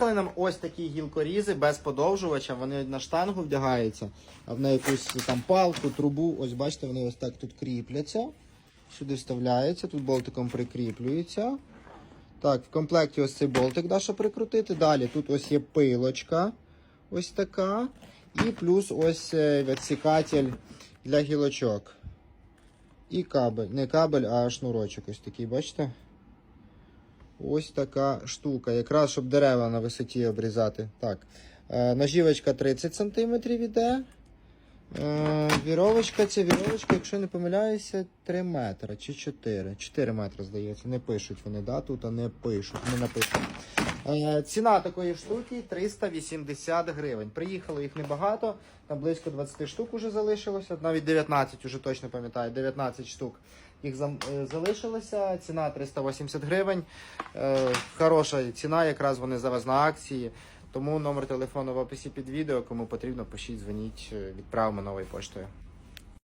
Приїхали нам ось такі гілкорізи без подовжувача, вони на штангу вдягаються, а в на якусь там палку, трубу. Ось бачите, вони ось так тут кріпляться. Сюди вставляються, тут болтиком прикріплюються. Так, в комплекті ось цей болтик да, щоб прикрутити. Далі тут ось є пилочка, ось така. І плюс ось е, відсікатель для гілочок. І кабель. Не кабель, а шнурочок ось такий, бачите? Ось така штука. Якраз щоб дерева на висоті обрізати. Так. Е, ножівочка 30 см іде. Е, віровочка, ця віровочка, якщо не помиляюся, 3 метри чи 4. 4 метри, здається. Не пишуть вони, да? Тут а не пишуть, не напишуть. Е, ціна такої штуки 380 гривень. Приїхало їх небагато, там близько 20 штук уже залишилося, навіть 19, уже точно пам'ятаю, 19 штук їх е, залишилося. Ціна 380 гривень. Е, хороша ціна, якраз вони зараз на акції. Тому номер телефону в описі під відео. Кому потрібно, пишіть, дзвоніть, відправимо новою поштою.